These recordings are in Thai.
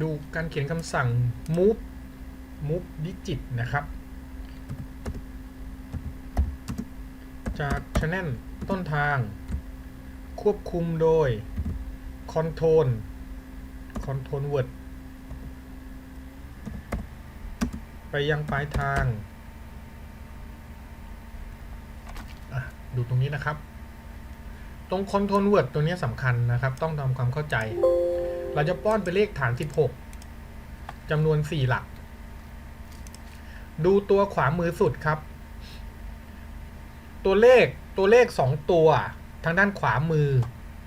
ดูการเขียนคำสั่ง move move digit นะครับ จาก channel ต้นทาง ควบคุมโดย control control word ไปยังปลายทาง ดูตรงนี้นะครับ ตรง control word ตัวนี้สำคัญนะครับ ต้องทำความเข้าใจ เราจะป้อนเป็นเลขฐาน 16จำนวน 4 หลัก ดูตัวขวามือสุดครับ ตัวเลขตัวเลข 2 ตัว ทางด้านขวามือ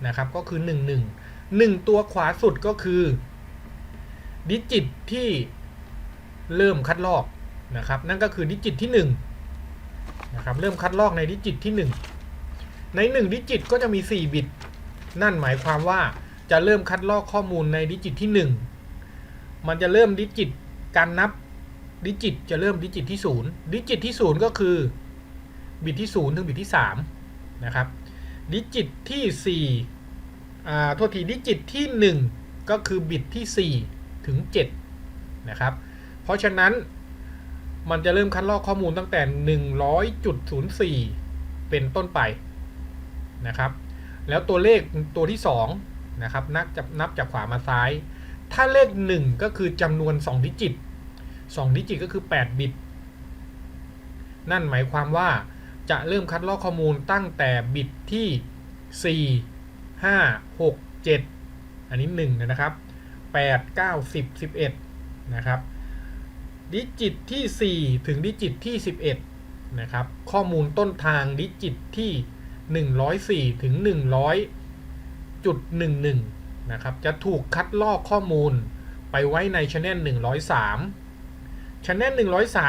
นะครับก็คือ 1 1 1 ตัวขวาสุดก็คือ ดิจิตที่เริ่มคัดลอกนะครับ นั่นก็คือดิจิตที่1นะครับเริ่มคัดลอกในดิจิตที่ 1 ใน 1 ดิจิตก็จะมี 4 บิต นั่นหมายความว่า จะเริ่มคัดลอกข้อมูลในดิจิตที่ 1 มันจะเริ่มดิจิตการนับดิจิตจะเริ่มดิจิตที่ 0 ดิจิตที่ 0 ก็คือบิตที่ 0 ถึงบิตที่ 3 นะครับ ดิจิตที่4อ่าโทษทีดิจิตที่ 1 ก็คือบิตที่ 4 ถึง 7 นะครับ เพราะฉะนั้นมันจะเริ่มคัดลอกข้อมูลตั้งแต่ 100.04 เป็นต้นไปนะครับ แล้วตัวเลขตัวที่ 2 นะครับนับจากนับจากขวามาซ้าย ถ้าเลข 1 ก็คือจำนวน 2 ดิจิต 2 ดิจิตก็คือ 8 บิต นั่นหมายความว่าจะเริ่มคัดลอกข้อมูลตั้งแต่บิตที่ 4 5 6 7 อันนี้ 1 นะครับ 8 9 10 11 นะครับ ดิจิตที่ 4 ถึงดิจิตที่ 11 นะครับ ข้อมูลต้นทางดิจิตที่ 104 ถึง 100.11 นะครับ จะถูกคัดลอกข้อมูลไปไว้ในช anel 103ช anel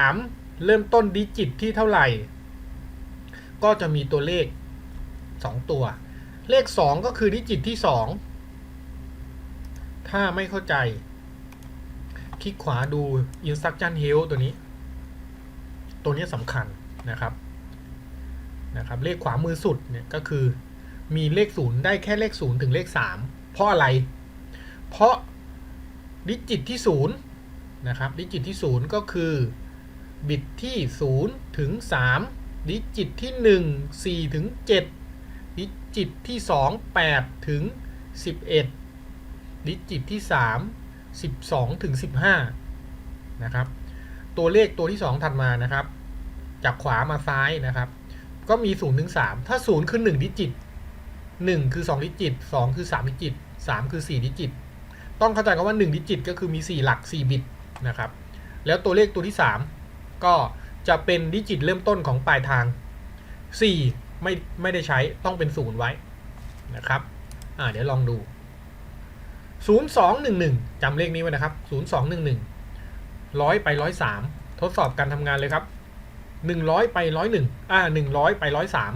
103 เริ่มต้นดิจิตที่เท่าไหร่ ก็จะมีตัวเลข 2 ตัว เลข 2 ก็คือดิจิตที่ 2 ถ้าไม่เข้าใจ คลิกขวาดู instruction help ตัวนี้ ตัวนี้สำคัญนะครับนะครับเลขขวามือสุดเนี่ยก็คือ มีเลข0ได้แค่เลข0ถึงเลข3เพราะอะไร เพราะดิจิตที่0นย์นะครับ ดิจิตที่0ก็คือ บิตที่0ถึง3ดิจิตที่1 4ถึง7ดิจิตที่2 8ถึง11ดิจิตที่3 12ถึง15นะครับ ตัวเลขตัวที่2ถัดมานะครับ จากขวามาซ้ายนะครับ ก็มี0ถึง3ถ้า0คือ1ดิจิต 1 คือ 2 ดิจิต 2 คือ 3 ดิจิต 3 คือ 4 ดิจิต ต้องเข้าใจกันว่า 1 ดิจิต ก็คือมี 4 หลัก 4 บิตนะครับ แล้วตัวเลขตัวที่ 3 ก็จะเป็นดิจิตเริ่มต้นของปลายทาง 4 ไม่ไม่ได้ใช้ต้องเป็น 0 ไว้นะครับ อ่าเดี๋ยวลองดู 0211จำเลขนี้ไว้นะครับ 0211ร้อยไปร้อยสามทดสอบการทำงานเลยครับหนึ่งร้อยไปร้อยหนึ่งอ่าหนึ่งร้อยไปร้อยสาม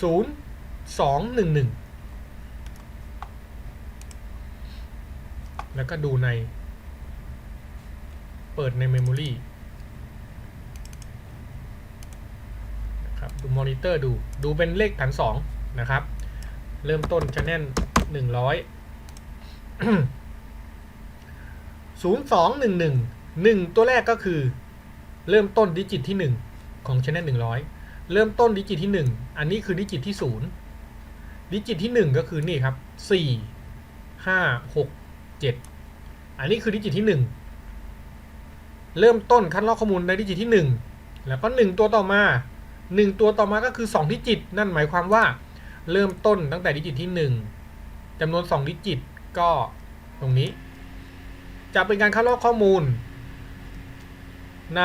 ศูนย์สองหนึ่งหนึ่งแล้วก็ดูในเปิดในเมมโมรีนะครับดูมอนิเตอร์ดูดูเป็นเลขฐานสองนะครับ เริ่มต้นชแนลหนึ่งร้อยศูนย์สองหนึ่งหนึ่งหนึ่งตัวแรกก็คือ เริ่มต้นดิจิตที่หนึ่งของชแนลหนึ่งร้อย เริ่มต้นดิจิตที่หนึ่งอันนี้คือดิจิตที่ศูนย์ดิจิตที่หนึ่งก็คือนี่ครับสี่ห้าหกเจ็ดอันนี้คือดิจิตที่หนึ่งเริ่มต้นคัดลอกข้อมูลในดิจิตที่หนึ่งแล้วก็หนึ่งตัวต่อมาหนึ่งตัวต่อมาก็คือสองดิจิต นั่นหมายความว่า เริ่มต้นตั้งแต่ดิจิตที่ 1จำนวน 2 ดิจิตก็ตรงนี้ จะเป็นการคัดลอกข้อมูลใน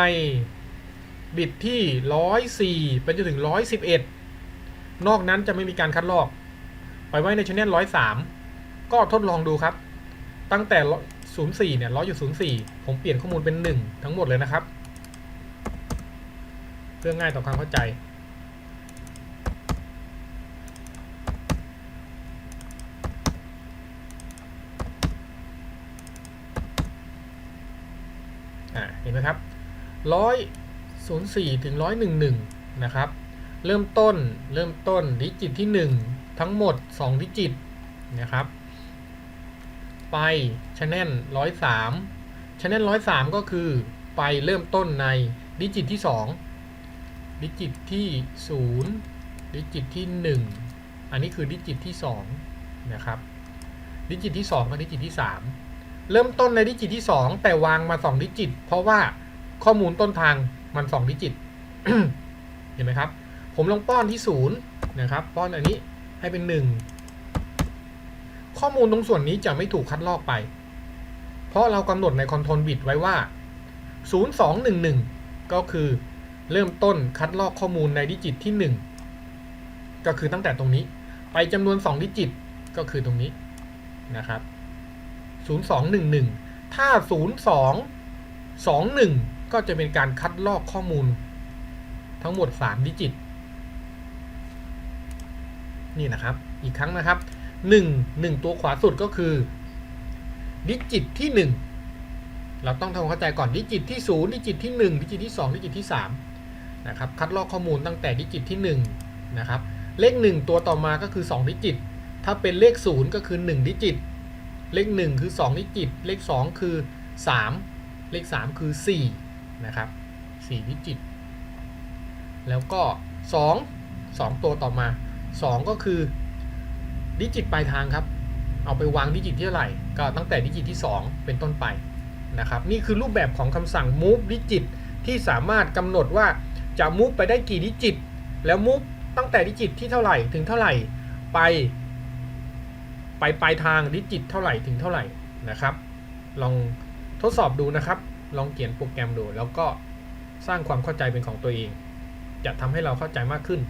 บิตที่ 104 ไปจนถึง 111 นอกนั้นจะไม่มีการคัดลอก ไปไว้ในช anel 103 ก็ทดลองดูครับ ตั้งแต่ 04 เนี่ย 100.04 ผมเปลี่ยนข้อมูลเป็น 1 ทั้งหมดเลยนะครับ เพื่อง่ายต่อความเข้าใจอ่าเห็นไหมครับร้อย ศูนย์สี่ถึงร้อยหนึ่งหนึ่งนะครับ เริ่มต้นเริ่มต้นดิจิตที่หนึ่งทั้งหมดสองดิจิตนะครับ ไปชแนลร้อยสามชแนลร้อยสามก็คือไปเริ่มต้นในดิจิตที่สองดิจิตที่ศูนย์ดิจิตที่หนึ่งอันนี้คือดิจิตที่สองนะครับ ดิจิตที่สองกับดิจิตที่สามเริ่มต้นในดิจิตที่สองแต่วางมาสองดิจิต เพราะว่าข้อมูลต้นทาง มันสองดิจิต เห็นไหมครับ ผมลองป้อนที่ศูนย์นะครับ ป้อนอันนี้ให้เป็นหนึ่งข้อมูลตรงส่วนนี้จะไม่ถูกคัดลอกไป เพราะเรากำหนดในคอนโทรลบิตไว้ว่า 0211 ก็คือเริ่มต้นคัดลอกข้อมูลในดิจิตที่ 1 ก็คือตั้งแต่ตรงนี้ ไปจำนวน 2 ดิจิตก็คือตรงนี้นะครับ 0211 ถ้า 0221 ก็จะเป็นการคัดลอกข้อมูล ทั้งหมด 3 ดิจิต นี่นะครับ อีกครั้งนะครับ 1 1 ตัวขวาสุดก็คือ ดิจิตที่ 1 เราต้องทำความเข้าใจก่อนดิจิตที่ 0 ดิจิตที่ 1 ดิจิตที่ 2 ดิจิตที่ 3 นะครับ คัดลอกข้อมูลตั้งแต่ดิจิตที่ 1 นะครับ เลข 1 ตัวต่อมาก็คือ 2 ดิจิต ถ้าเป็นเลข 0 ก็คือ 1 ดิจิต เลข 1 คือ 2 ดิจิต เลข 2 คือ 3 เลข 3 คือ 4 นะครับ 4 ดิจิต แล้วก็ 2 2 ตัวต่อมา 2 ก็คือดิจิตปลายทางครับ เอาไปวางดิจิตที่เท่าไหร่ ก็ตั้งแต่ดิจิตที่ 2 เป็นต้นไปนะครับ นี่คือรูปแบบของคำสั่ง move ดิจิตที่สามารถกำหนดว่าจะ move ไปได้กี่ดิจิต แล้ว move ตั้งแต่ดิจิตที่เท่าไหร่ถึงเท่าไหร่ไป ไปปลายทางดิจิตเท่าไหร่ถึงเท่าไหร่นะครับ ลองทดสอบดูนะครับ ลองเขียนโปรแกรมดู แล้วก็สร้างความเข้าใจเป็นของตัวเอง จะทำให้เราเข้าใจมากขึ้น